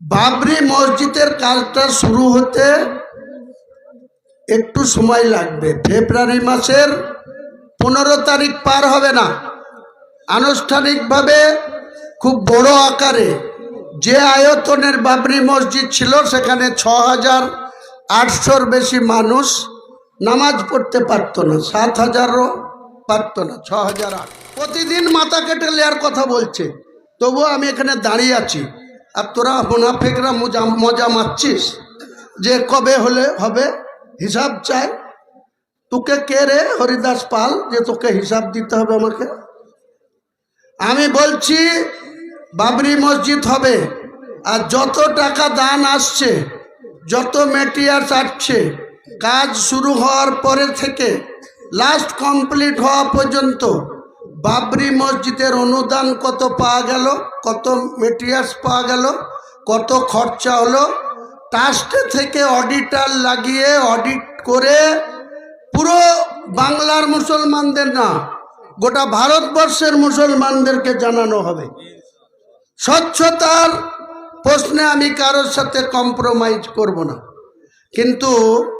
বাবরি মসজিদের কাজটা শুরু হতে একটু সময় লাগবে। ফেব্রুয়ারি মাসের পনেরো তারিখ পার হবে না। আনুষ্ঠানিকভাবে খুব বড় আকারে যে আয়তনের বাবরি মসজিদ ছিল, সেখানে ছ হাজার আটশোর বেশি মানুষ নামাজ পড়তে পারতো না সাত হাজারও পারতো না ছ হাজার আট। প্রতিদিন মাথা কেটে নেওয়ার কথা বলছে। তবুও আমি এখানে দাঁড়িয়ে আছি। আর তোরা মুনাফেকরা মজা মজা মারছিস। যে কবে হলে হবে? হিসাব চাই। তোকে কে রে হরিদাস পাল যে তোকে হিসাব দিতে হবে আমাকে? আমি বলছি, বাবরি মসজিদ হবে আর যত টাকা দান আসছে, যত মেটেরিয়ালস আসছে, কাজ শুরু হওয়ার পরে থেকে লাস্ট কমপ্লিট হওয়া পর্যন্ত বাবরি মসজিদের অনুদান কত পাওয়া গেল? কত মেটেরিয়ালস পাওয়া গেল? কত খরচা হলো? ট্রাস্টে থেকে অডিটার লাগিয়ে অডিট করে পুরো বাংলার মুসলমানদের না, গোটা ভারতবর্ষের মুসলমানদেরকে জানানো হবে। স্বচ্ছতার প্রশ্নে আমি কারোর সাথে কম্প্রোমাইজ করব না। কিন্তু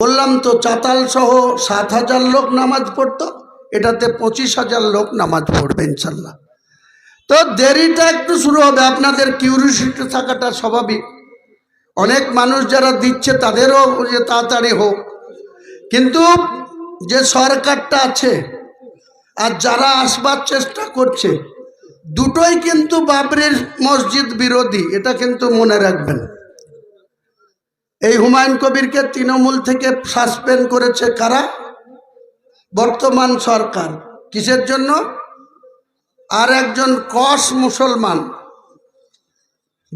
বললাম তো চাতাল সহ সাত হাজার লোক নামাজ পড়তো। এটাতে পঁচিশ হাজার লোক নামাজ পড়বে, ইনশাল্লাহ। তো দেরিটা একটু শুরু হবে, আপনাদের কিউরিসিটি থাকাটা স্বাভাবিক। অনেক মানুষ যারা দিচ্ছে তাদেরও যে তাড়াতাড়ি হোক। কিন্তু যে সরকারটা আছে আর যারা আসবার চেষ্টা করছে, দুটোই কিন্তু বাবরির মসজিদ বিরোধী, এটা কিন্তু মনে রাখবেন। এই হুমায়ুন কবিরকে তৃণমূল থেকে সাসপেন্ড করেছে কারা? বর্তমান সরকার। কিসের জন্য? আর একজন কস মুসলমান,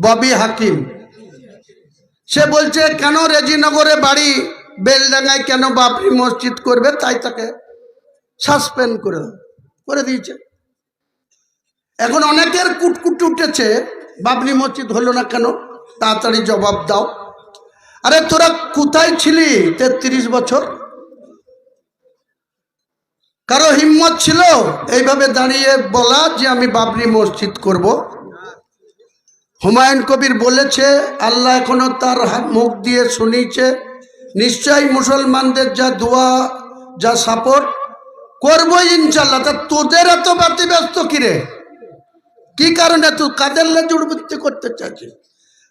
ববি হাকিম। সে বলছে, কেন রেজিনগরে বাড়ি বেলডাঙ্গায় কেন বাবরি মসজিদ করবে? তাই তাকে সাসপেন্ড করে করে দিয়েছে। এখন অনেকের কুটকুট উঠেছে, বাবরি মসজিদ হলো না কেন? তাড়াতাড়ি জবাব দাও। আরে, তোরা কোথায় ছিলি তেত্রিশ বছর? কারও হিম্মত ছিল? এইভাবে দাঁড়িয়ে বলা যে আমি বাবরি মসজিদ করব। হুমায়ুন কবির বলেছে, আল্লাহ এখনও তার মুখ দিয়ে শুনিয়েছে, নিশ্চয়ই মুসলমানদের যা দোয়া, যা সাপোর্ট করব ইনশাল্লাহ। তা তোদের এত বাতি ব্যস্ত কিরে? কি কারণে তুই কাদের লেজুড়বৃত্তি করতে চাচ্ছিস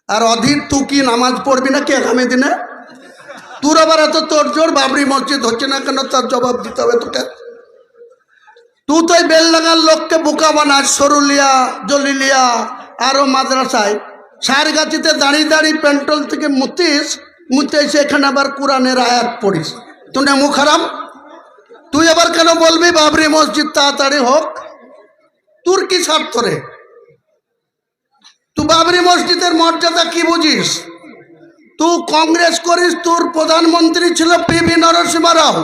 আর অধীর, তুই কি নামাজ পড়বি না কি আগামী দিনে? তোর আবার এত তোর জোর বাবরি মসজিদ হচ্ছে না কেন? তার জবাব দিতে হবে তোকে। তুই তো বেলডাঙ্গার লোককে বোকা বানাস, সরুলিয়া, জলিলিয়া আরও মাদ্রাসায়। সারগাছিতে দাঁড়িয়ে দাঁড়িয়ে পেন্টল থেকে মুতিস মুতে এসে এখানে আবার কোরআনের আয়াত পড়িস। তুই নেমু খারাপ? তুই আবার কেন বলবি, বাবরি মসজিদ তাড়াতাড়ি হোক? তোর কি স্বার্থ রে? তুই বাবরি মসজিদের মর্যাদা কি বুঝিস? তুই কংগ্রেস করিস, তোর প্রধানমন্ত্রী ছিল পিভি নরসিংহ রাও।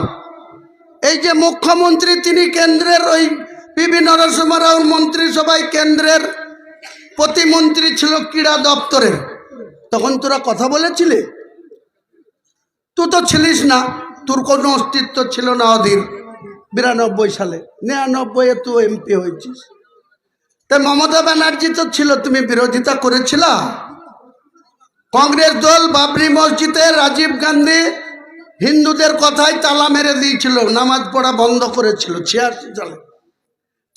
এই যে মুখ্যমন্ত্রী, তিনি কেন্দ্রের ওই পিভি নরসিংহ রাওর মন্ত্রিসভায় কেন্দ্রের প্রতিমন্ত্রী ছিল ক্রীড়া দপ্তরে তখন তোরা কথা বলেছিলি? তুই তো ছিলিস না, তোর কোনো অস্তিত্ব ছিল না অধীর। বিরানব্বই সালে। নিরানব্বই তুই এমপি হয়েছিস। তাই মমতা ব্যানার্জি তো ছিল, তুমি বিরোধিতা করেছিলা। কংগ্রেস দল, বাবরি মসজিদে রাজীব গান্ধী হিন্দুদের কথায় তালা মেরে দিয়েছিল, নামাজ পড়া বন্ধ করেছিল ছিয়াশি সালে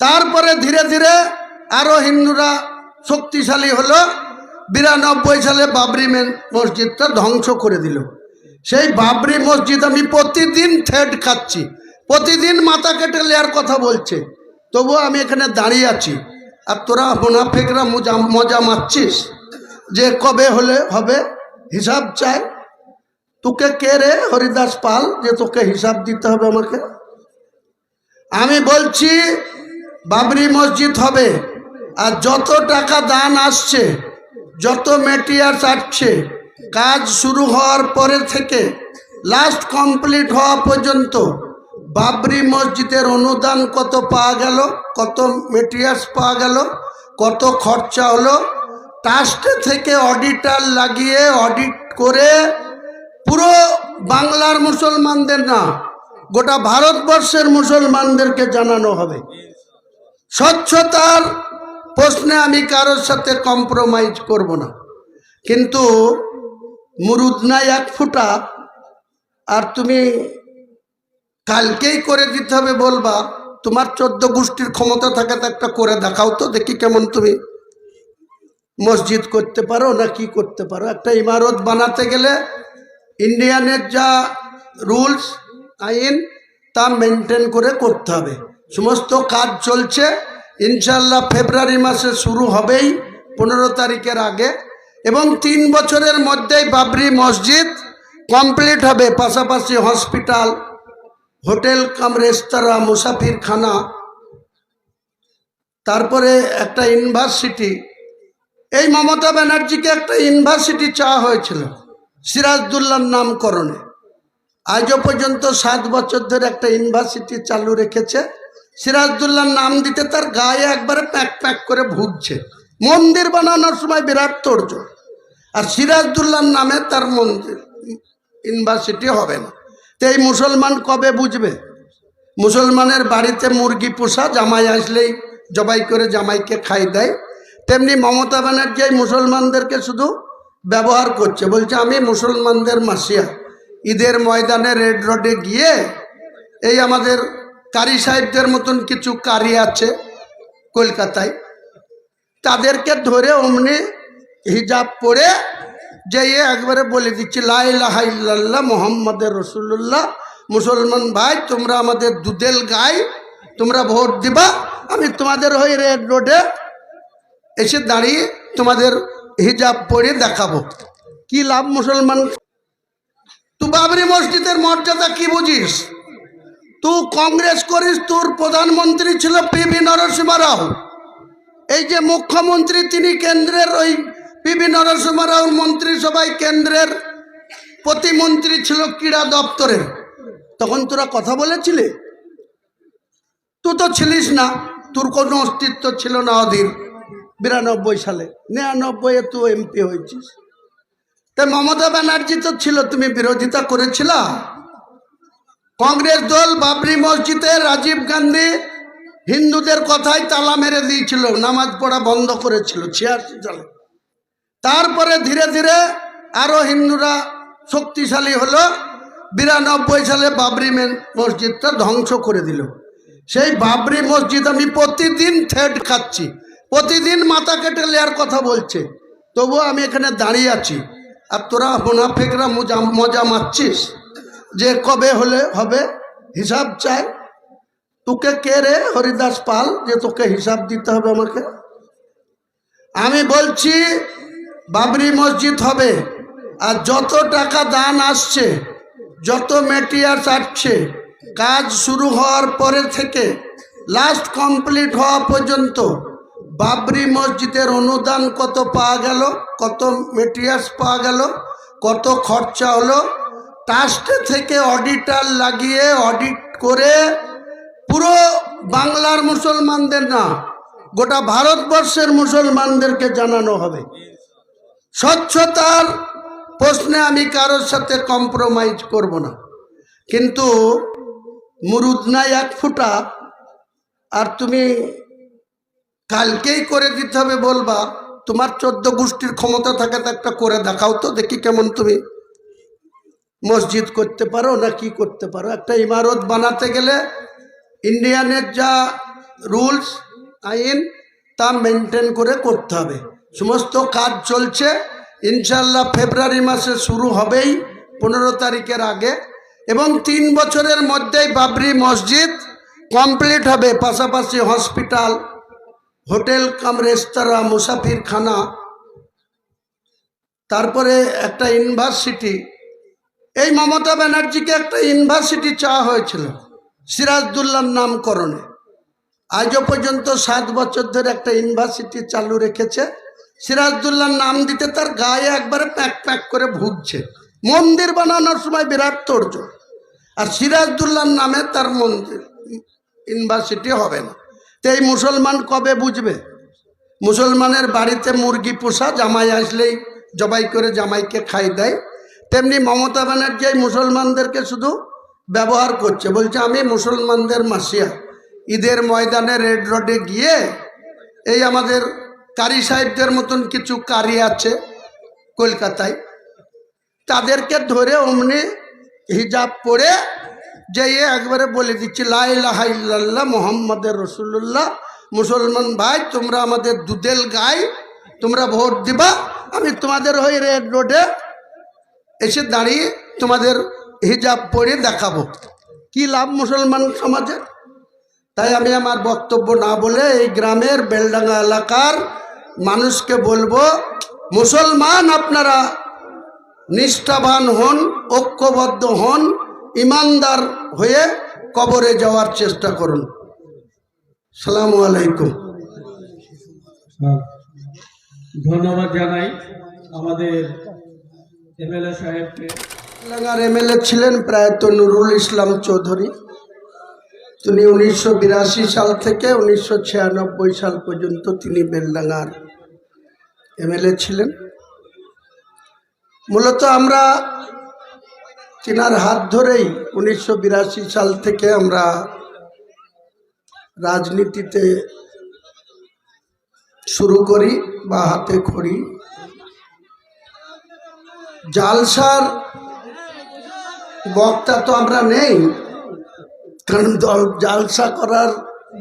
তারপরে ধীরে ধীরে আরও হিন্দুরা শক্তিশালী হলো, বিরানব্বই সালে বাবরি মসজিদটা ধ্বংস করে দিল। সেই বাবরি মসজিদ আমি প্রতিদিন থ্রেড খাচ্ছি, প্রতিদিন মাথা কেটে নেওয়ার কথা বলছে। তবুও আমি এখানে দাঁড়িয়ে আছি। আর তোরা মুনাফেকরা মজা মজা মারছিস? যে কবে হলে হবে? হিসাব চাই। তোকে কে রে, হরিদাস পাল, যে তোকে হিসাব দিতে হবে আমাকে? আমি বলছি, বাবরি মসজিদ হবে, আর যত টাকা দান আসছে, যত মেটেরিয়ালস আসছে, কাজ শুরু হওয়ার পরে থেকে লাস্ট কমপ্লিট হওয়া পর্যন্ত, বাবরি মসজিদের অনুদান কত পাওয়া গেল, কত মেটেরিয়ালস পাওয়া গেল, কত খরচা হলো ট্রাস্টে থেকে অডিটার লাগিয়ে অডিট করে পুরো বাংলার মুসলমানদের না, গোটা ভারতবর্ষের মুসলমানদেরকে জানানো হবে। স্বচ্ছতার প্রশ্নে আমি কারোর সাথে কম্প্রোমাইজ করব না। কিন্তু মুরুদ নাই এক ফুটা, আর তুমি কালকেই করে দিতে হবে বলবা, তোমার চোদ্দ গোষ্ঠীর ক্ষমতা থাকে তো একটা করে দেখাও তো, দেখি কেমন তুমি মসজিদ করতে পারো না কি করতে পারো। একটা ইমারত বানাতে গেলে ইন্ডিয়ানের যা রুলস আইন, তা মেনটেন করে করতে হবে। সমস্ত কাজ চলছে। ইনশাল্লাহ ফেব্রুয়ারি মাসে শুরু হবেই, পনেরো তারিখের আগে। এবং তিন বছরের মধ্যেই বাবরি মসজিদ কমপ্লিট হবে। পাশাপাশি হসপিটাল হোটেল কাম রেস্তোরাঁ মুসাফিরখানা। তারপরে একটা ইউনিভার্সিটি এই মমতা ব্যানার্জিকে একটা ইউনিভার্সিটি চাওয়া হয়েছিল। সিরাজদুল্লার নামকরণে। আজও পর্যন্ত সাত বছর ধরে একটা ইউনিভার্সিটি চালু রেখেছে। সিরাজদুল্লার নাম দিতে তার গায়ে একবারে প্যাক প্যাক করে ভুগছে। মন্দির বানানোর সময় বিরাট তোড়জোড়। আর সিরাজদুল্লার নামে তার মন্দির, ইউনিভার্সিটি হবে না। তো এই মুসলমান কবে বুঝবে? মুসলমানের বাড়িতে মুরগি পোষা, জামাই আসলেই জবাই করে জামাইকে খাই দেয়। তেমনি মমতা ব্যানার্জি মুসলমানদেরকে শুধু ব্যবহার করছে। বলছে, আমি মুসলমানদের মাসিয়া। ঈদের ময়দানে রেড রোডে গিয়ে এই আমাদের কারি সাহেবদের মতন কিছু কারি আছে কলকাতায়। তাদেরকে ধরে অমনি হিজাব পরে যে এ একবারে বলে দিচ্ছি লাইল্লাহ মোহাম্মদের রসুল্লাহ মুসলমান ভাই, তোমরা আমাদের দুধেল গাই, তোমরা ভোট দিবা, আমি তোমাদের হয়ে রেড রোডে এসে দাঁড়িয়ে তোমাদের হিজাব পরে দেখাবো। কি লাভ মুসলমান? তুই বাবরি মসজিদের মর্যাদা কি বুঝিস? তুই কংগ্রেস করিস, তোর প্রধানমন্ত্রী ছিল পিভি নরসিংহ রাও এই যে মুখ্যমন্ত্রী, তিনি কেন্দ্রের ওই পিভি নরসিংহ রাওর মন্ত্রিসভায় কেন্দ্রের প্রতিমন্ত্রী ছিল ক্রীড়া দপ্তরের। তখন তোরা কথা বলেছিলি? তুই তো ছিলিস না, তোর কোনো অস্তিত্ব ছিল না অধীর। বিরানব্বই সালে। নিরানব্বইয়ে তুই এমপি হয়েছিস। তা মমতা ব্যানার্জি তো ছিল, তুমি বিরোধিতা করেছিলা। কংগ্রেস দল বাবরি মসজিদে রাজীব গান্ধী হিন্দুদের কথাই তালা মেরে দিয়েছিল, নামাজ পড়া বন্ধ করেছিল ছিয়াশি সালে। তারপরে ধীরে ধীরে আরও হিন্দুরা শক্তিশালী হলো, বিরানব্বই সালে বাবরি মসজিদটা ধ্বংস করে দিল। সেই বাবরি মসজিদ আমি প্রতিদিন থ্রেড খাচ্ছি। প্রতিদিন মাথা কেটে নেওয়ার কথা বলছে। তবুও আমি এখানে দাঁড়িয়ে আছি। আর তোরা মুনাফেকরা মজা মজা মারছিস? যে কবে হলে হবে? হিসাব চাই। তোকে কে রে হরিদাস পাল যে তোকে হিসাব দিতে হবে আমাকে? আমি বলছি, বাবরি মসজিদ হবে। আর যত টাকা দান আসছে, যত মেটিরিয়ালস আসছে, কাজ শুরু হওয়ার পরে থেকে লাস্ট কমপ্লিট হওয়া পর্যন্ত বাবরি মসজিদের অনুদান কত পাওয়া গেল? কত মেটেরিয়ালস পাওয়া গেল? কত খরচা হলো? ট্রাস্টে থেকে অডিটার লাগিয়ে অডিট করে পুরো বাংলার মুসলমানদের না, গোটা ভারতবর্ষের মুসলমানদেরকে জানানো হবে। স্বচ্ছতার প্রশ্নে আমি কারোর সাথে কম্প্রোমাইজ করব না। কিন্তু মুরুদ নাই এক ফুটা, আর তুমি কালকেই করে দিতে হবে বলবা, তোমার চোদ্দ গোষ্ঠীর ক্ষমতা থাকে তো একটা করে দেখাও তো, দেখি কেমন তুমি মসজিদ করতে পারো না কি করতে পারো। একটা ইমারত বানাতে গেলে ইন্ডিয়ানের যা রুলস, আইন, তা মেনটেন করে করতে হবে। সমস্ত কাজ চলছে ইনশাল্লাহ ফেব্রুয়ারি মাসে শুরু হবেই, পনেরো তারিখের আগে। এবং তিন বছরের মধ্যেই বাবরি মসজিদ কমপ্লিট হবে, পাশাপাশি হসপিটাল হোটেল কাম রেস্তোরাঁ, মুসাফিরখানা, তারপরে একটা ইউনিভার্সিটি। এই মমতা ব্যানার্জিকে একটা ইউনিভার্সিটি চাওয়া হয়েছিল, সিরাজদুল্লার নামকরণে। আজও পর্যন্ত সাত বছর ধরে একটা ইউনিভার্সিটি চালু রেখেছে। সিরাজদুল্লার নাম দিতে তার গায়ে একবারে প্যাক প্যাক করে ভুগছে। মন্দির বানানোর সময় বিরাট তোড়জোড়। আর সিরাজদুল্লার নামে তার মন্দির, ইউনিভার্সিটি হবে না। তো এই মুসলমান কবে বুঝবে? মুসলমানের বাড়িতে মুরগি পোষা, জামাই আসলেই জবাই করে জামাইকে খাই দেয়। তেমনি মমতা ব্যানার্জি মুসলমানদেরকে শুধু ব্যবহার করছে, বলছে, আমি মুসলমানদের মাসিয়া। ঈদের ময়দানে রেড রোডে গিয়ে এই আমাদের কারি সাহেবদের মতন কিছু কারি আছে কলকাতায়। তাদেরকে ধরে অমনি হিজাব পরে যেয়ে একবারে বলে দিচ্ছি লাইল্লাহ মোহাম্মদের রসুল্লাহ মুসলমান ভাই, তোমরা আমাদের দুধেল গাই, তোমরা ভোট দিবা, আমি তোমাদের হয়ে রেড রোডে এসে দাঁড়িয়ে তোমাদের হিজাব পরে দেখাবো। কি লাভ মুসলমান সমাজের তাই আমি আমার বক্তব্য না বলে এই গ্রামের বেলডাঙ্গা এলাকার মানুষকে বলব, মুসলমান আপনারা নিষ্ঠাবান হন, ঐক্যবদ্ধ হন ইমানদার হয়ে কবরে যাওয়ার চেষ্টা করুন। সালাম আলাইকুম। ধন্যবাদ জানাই আমাদের এমএলএ সাহেবকে। তেলেঙ্গার এমএলএ ছিলেন প্রয়াত নুরুল ইসলাম চৌধুরী। তিনি উনিশশো বিরাশি সাল থেকে উনিশশো ছিয়ানব্বই সাল পর্যন্ত তিনি বেলডাঙ্গার এমএলএ ছিলেন। মূলত আমরা তিনার হাত ধরেই উনিশশো বিরাশি সাল থেকে আমরা রাজনীতিতে শুরু করি বা হাতে খড়ি। জালসার বক্তা তো আমরা নেই, কারণ দল জালসা করার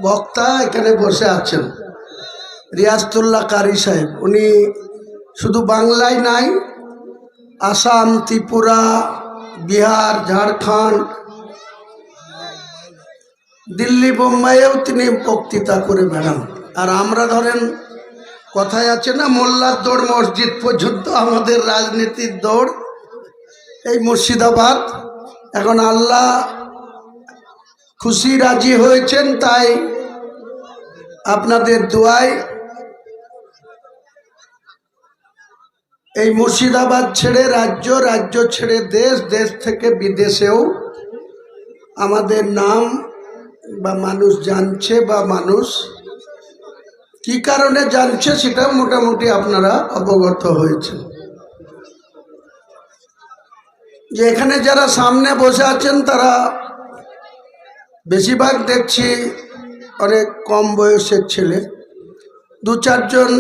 বক্তা এখানে বসে আছেন। রিয়াজতুল্লাহ কারি সাহেব, উনি শুধু বাংলায় নাই, আসাম, ত্রিপুরা বিহার, ঝাড়খণ্ড, দিল্লি বোম্বাইয়েও তিনি বক্তৃতা করে বেড়ান। আর আমরা ধরেন, কথায় আছে না, মোল্লার দৌড় মসজিদ পর্যন্ত আমাদের রাজনীতির দৌড়, এই মুর্শিদাবাদ। এখন আল্লাহ খুশি, রাজি হয়েছেন, তাই আপনাদের দোয়ায় এই মুর্শিদাবাদ ছেড়ে রাজ্য রাজ্য ছেড়ে দেশ দেশ থেকে বিদেশেও আমাদের নাম বা মানুষ জানছে বা মানুষ কি কারণে জানছে সেটা মোটামুটি আপনারা অবগত হয়েছেন। যে এখানে যারা সামনে বসে আছেন তারা বেশিরভাগ দেখছি অনেক কম বয়সের ছেলে। দু চারজন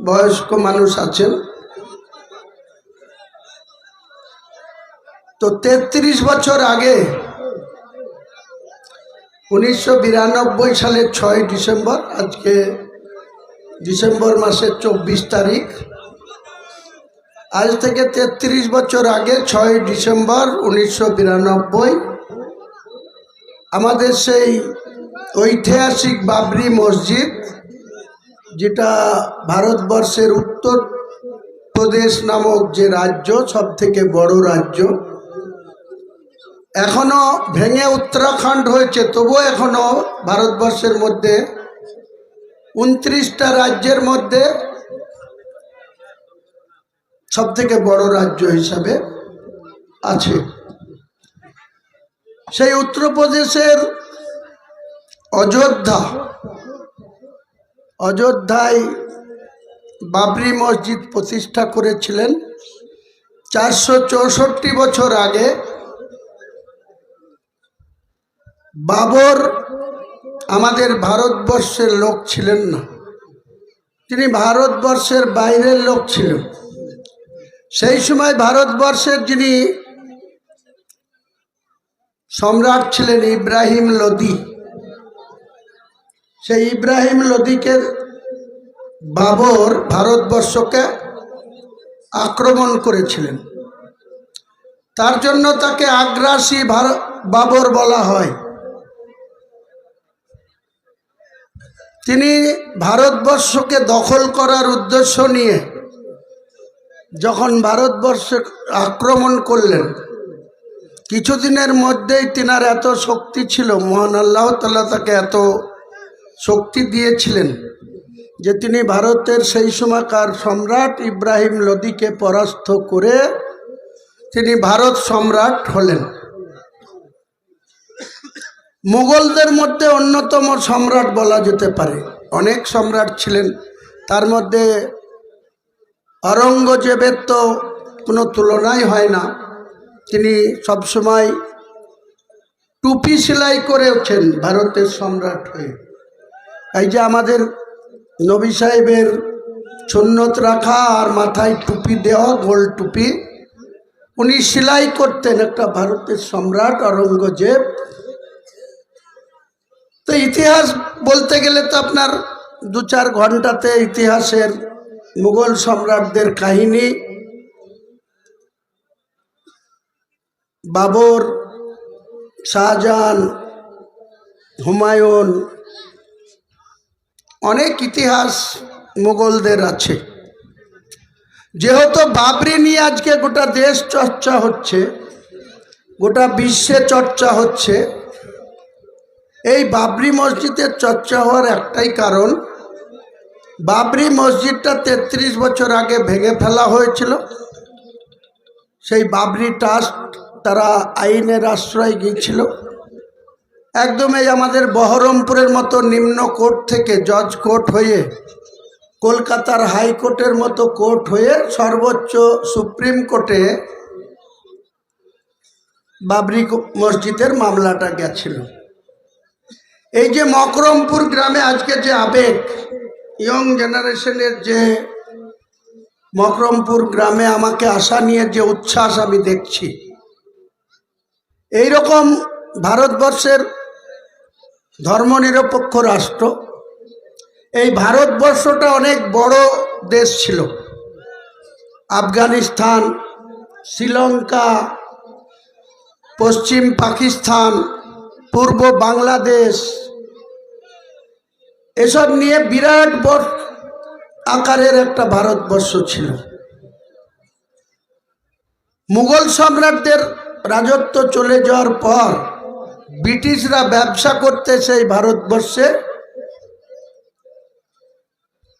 বয়স্ক মানুষ আছেন। তো তেত্রিশ বছর আগে উনিশশো বিরানব্বই সালের ছয় ডিসেম্বর, আজকে ডিসেম্বর মাসের চব্বিশ তারিখ, আজ থেকে তেত্রিশ বছর আগে ছয় ডিসেম্বর উনিশশো বিরানব্বই, আমাদের সেই ঐতিহাসিক বাবরি মসজিদ যেটা ভারতবর্ষের উত্তর প্রদেশ নামক যে রাজ্য সব থেকে বড় রাজ্য, এখনও ভেঙে উত্তরাখণ্ড হয়েছে। তবুও এখনও ভারতবর্ষের মধ্যে উনত্রিশটা রাজ্যের মধ্যে সব থেকে বড় রাজ্য হিসাবে আছে। সেই উত্তরপ্রদেশের অযোধ্যা অযোধ্যায় বাবরি মসজিদ প্রতিষ্ঠা করেছিলেন। চারশো চৌষট্টি বছর আগে বাবর আমাদের ভারতবর্ষের লোক ছিলেন না। তিনি ভারতবর্ষের বাইরের লোক ছিলেন। সেই সময় ভারতবর্ষের যিনি সম্রাট ছিলেন ইব্রাহিম লোদি সেই ইব্রাহিম লোদিকে বাবর ভারতবর্ষকে আক্রমণ করেছিলেন। তার জন্য তাকে আগ্রাসী বাবর বলা হয়। তিনি ভারতবর্ষকে দখল করার উদ্দেশ্য নিয়ে যখন ভারতবর্ষে আক্রমণ করলেন, কিছুদিনের মধ্যেই তিনার এত শক্তি ছিল, মহান আল্লাহ তাল্লাহ তাকে এত শক্তি দিয়েছিলেন যে তিনি ভারতের সেই সময়কার সম্রাট ইব্রাহিম লোদিকে পরাস্ত করে তিনি ভারত সম্রাট হলেন। মুঘলদের মধ্যে অন্যতম সম্রাট বলা যেতে পারে। অনেক সম্রাট ছিলেন। তার মধ্যে অরঙ্গজেবের তো কোনো তুলনাই হয় না। তিনি সবসময় টুপি সেলাই করেছেন ভারতের সম্রাট হয়ে। এই যে আমাদের নবী সাহেবের সুন্নত রাখা আর মাথায় টুপি দেওয়া, গোল টুপি, উনি সেলাই করতেন একটা ভারতের সম্রাট অরঙ্গজেব তো ইতিহাস বলতে গেলে তো আপনার দু চার ঘন্টাতে ইতিহাসের মুঘল সম্রাটদের কাহিনী, বাবর, শাহজাহান, হুমায়ুন অনেক ইতিহাস মোগলদের আছে। যেহেতু বাবরি নিয়ে আজকে গোটা দেশ চর্চা হচ্ছে, গোটা বিশ্বে চর্চা হচ্ছে, এই বাবরি মসজিদের চর্চা হওয়ার একটাই কারণ, বাবরি মসজিদটা তেত্রিশ বছর আগে ভেঙে ফেলা হয়েছিল। সেই বাবরি ট্রাস্ট তারা আইনের আশ্রয় গিয়েছিল একদম এই আমাদের বহরমপুরের মতো নিম্ন কোর্ট থেকে জজ কোর্ট হয়ে, কলকাতার হাইকোর্টের মতো কোর্ট হয়ে, সর্বোচ্চ সুপ্রিম কোর্টে বাবরি মসজিদের মামলাটা গেছিল। এই যে মকরমপুর গ্রামে আজকে যে আবেগ, ইয়ং জেনারেশনের যে মকরমপুর গ্রামে আমাকে আশা নিয়ে যে উচ্ছ্বাস আমি দেখছি। এই রকম ভারতবর্ষের ধর্মনিরপেক্ষ রাষ্ট্র। এই ভারতবর্ষটা অনেক বড় দেশ ছিল। আফগানিস্তান, শ্রীলঙ্কা, পশ্চিম পাকিস্তান, পূর্ব বাংলাদেশ, এসব নিয়ে বিরাট বড় আকারের একটা ভারতবর্ষ ছিল। মুঘল সম্রাটদের রাজত্ব চলে যাওয়ার পর ব্রিটিশরা ব্যবসা করতে সেই ভারতবর্ষে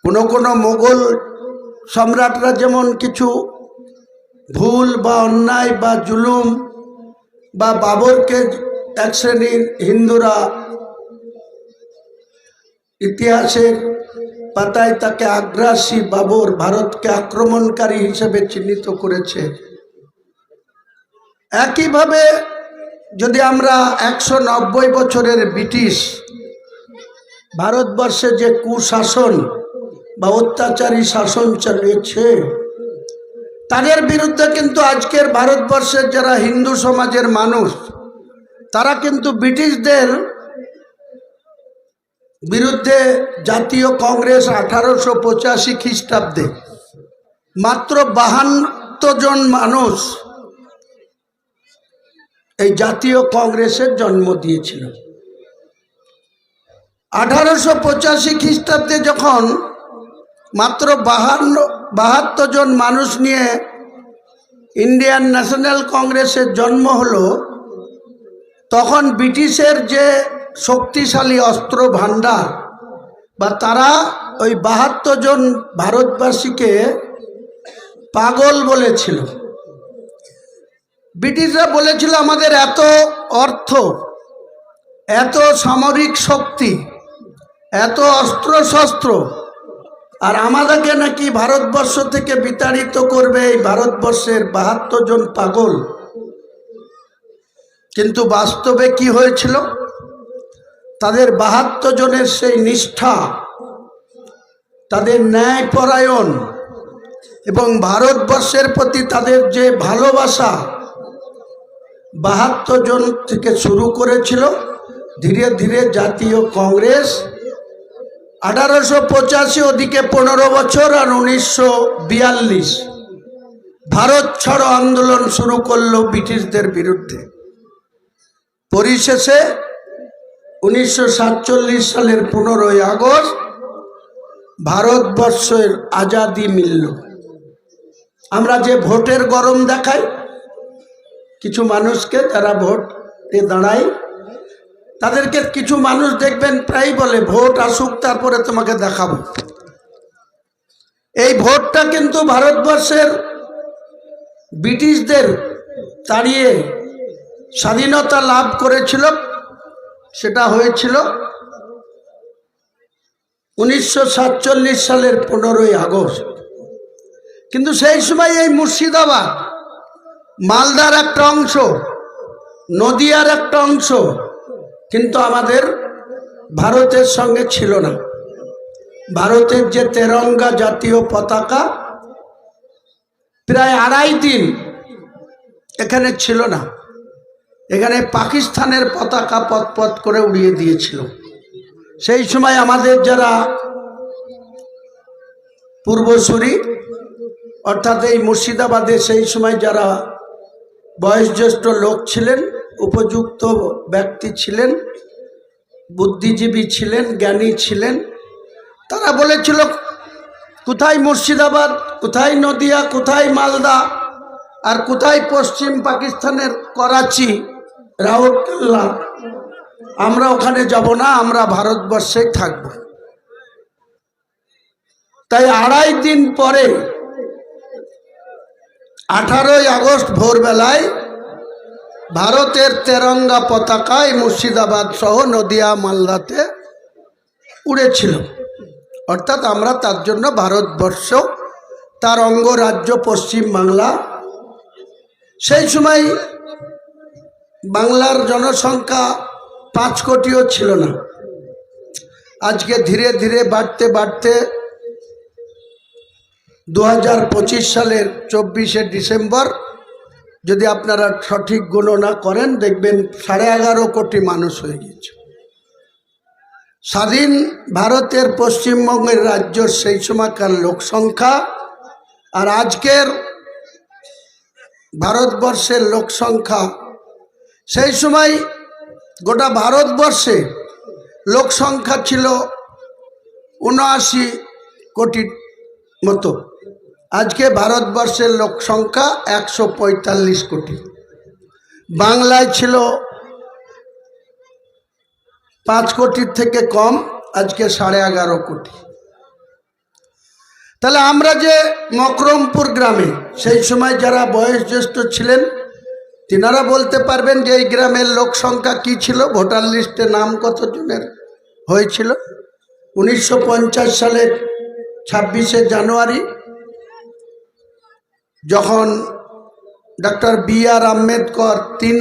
কোনো কোনো মোগল সম্রাটরা যেমন কিছু ভুল বা অন্যায় বা জুলুম বা বাবরকে এক শ্রেণির হিন্দুরা ইতিহাসের পাতায় তাকে আগ্রাসী বাবর ভারতকে আক্রমণকারী হিসেবে চিহ্নিত করেছে। একইভাবে যদি আমরা একশো নব্বই বছরের ব্রিটিশ ভারতবর্ষে যে কুশাসন বা অত্যাচারী শাসন চালিয়েছে, তাদের বিরুদ্ধে কিন্তু আজকের ভারতবর্ষের যারা হিন্দু সমাজের মানুষ, তারা কিন্তু ব্রিটিশদের বিরুদ্ধে জাতীয় কংগ্রেস আঠারোশো পঁচাশি খ্রিস্টাব্দে মাত্র বাহান্ন জন মানুষ এই জাতীয় কংগ্রেসের জন্ম দিয়েছিল। আঠারোশো পঁচাশি খ্রিস্টাব্দে যখন মাত্র বাহান্ন, বাহাত্তর জন মানুষ নিয়ে ইন্ডিয়ান ন্যাশনাল কংগ্রেসের জন্ম হলো, তখন ব্রিটিশের যে শক্তিশালী অস্ত্র ভাণ্ডার বা তারা ওই বাহাত্তর জন ভারতবাসীকে পাগল বলেছিল। ব্রিটিশরা বলেছিল আমাদের এত অর্থ, এত সামরিক শক্তি, এত অস্ত্র শস্ত্র আর আমাদেরকে নাকি ভারতবর্ষ থেকে বিতাড়িত করবে এই ভারতবর্ষের বাহাত্তর জন পাগল। কিন্তু বাস্তবে কি হয়েছিল? তাদের বাহাত্তর জনের সেই নিষ্ঠা, তাদের ন্যায়পরায়ণ এবং ভারতবর্ষের প্রতি তাদের যে ভালোবাসা বাহাত্তর জন থেকে শুরু করেছিল। ধীরে ধীরে জাতীয় কংগ্রেস আঠারোশো পঁচাশি ওদিকে পনেরো বছর আর উনিশশো বিয়াল্লিশ। ভারত ছাড়ো আন্দোলন শুরু করল ব্রিটিশদের বিরুদ্ধে। পরিশেষে উনিশশো সাতচল্লিশ সালের পনেরোই আগস্ট ভারতবর্ষের আজাদি মিলল। আমরা যে ভোটের গরম দেখাই কিছু মানুষকে যারা ভোটে দাঁড়ায়, তাদেরকে কিছু মানুষ দেখবেন প্রায় বলে, ভোট আসুক, তারপরে তোমাকে দেখাবো। এই ভোটটা কিন্তু ভারতবর্ষের ব্রিটিশদের তাড়িয়ে স্বাধীনতা লাভ করেছিল, সেটা হয়েছিল উনিশশো সাতচল্লিশ সালের পনেরোই আগস্ট। কিন্তু সেই সময় এই মুর্শিদাবাদ মালদার একটা অংশ, নদিয়ার একটা অংশ, কিন্তু আমাদের ভারতের সঙ্গে ছিল না। ভারতের যে তেরঙ্গা জাতীয় পতাকা প্রায় আড়াই দিন এখানে ছিল না। এখানে পাকিস্তানের পতাকা পথ পথ করে উড়িয়ে দিয়েছিল। সেই সময় আমাদের যারা পূর্বসূরি, অর্থাৎ এই মুর্শিদাবাদে সেই সময় যারা বয়োজ্যেষ্ঠ লোক ছিলেন, উপযুক্ত ব্যক্তি ছিলেন, বুদ্ধিজীবী ছিলেন, জ্ঞানী ছিলেন। তারা বলেছিল, কোথায় মুর্শিদাবাদ, কোথায় নদিয়া, কোথায় মালদা, আর কোথায় পশ্চিম পাকিস্তানের করাচি? রাউরকেল্লা। আমরা ওখানে যাব না, আমরা ভারতবর্ষেই থাকব। তাই আড়াই দিন পরে আঠারোই আগস্ট ভোরবেলায় ভারতের তেরঙ্গা পতাকায় মুর্শিদাবাদ সহ নদিয়া, মালদাতে উড়েছিল। অর্থাৎ আমরা তার জন্য ভারতবর্ষ, তার অঙ্গরাজ্য, পশ্চিম বাংলা, সেই সময় বাংলার জনসংখ্যা পাঁচ কোটিও ছিল না। আজকে ধীরে ধীরে বাড়তে বাড়তে দু হাজার পঁচিশ সালের চব্বিশে ডিসেম্বর, যদি আপনারা সঠিক গণনা করেন, দেখবেন সাড়ে এগারো কোটি মানুষ হয়ে গেছে স্বাধীন ভারতের পশ্চিমবঙ্গের রাজ্যর সেই সময়কার লোকসংখ্যা আর আজকের ভারতবর্ষের লোকসংখ্যা সেই সময় গোটা ভারতবর্ষে লোকসংখ্যা ছিল উনআশি কোটির মতো। আজকে ভারতবর্ষের লোক সংখ্যা একশো পঁয়তাল্লিশ কোটি। বাংলায় ছিল পাঁচ কোটির থেকে কম, আজকে সাড়ে এগারো কোটি। তাহলে আমরা যে মকরমপুর গ্রামে, সেই সময় যারা বয়োজ্যেষ্ঠ ছিলেন, তিনারা বলতে পারবেন যে এই গ্রামের লোক সংখ্যা কী ছিল? ভোটার লিস্টে নাম কতজনের হয়েছিল? উনিশশো পঞ্চাশ সালের ছাব্বিশে জানুয়ারি যখন ডক্টর বি আর আম্বেদকর তিন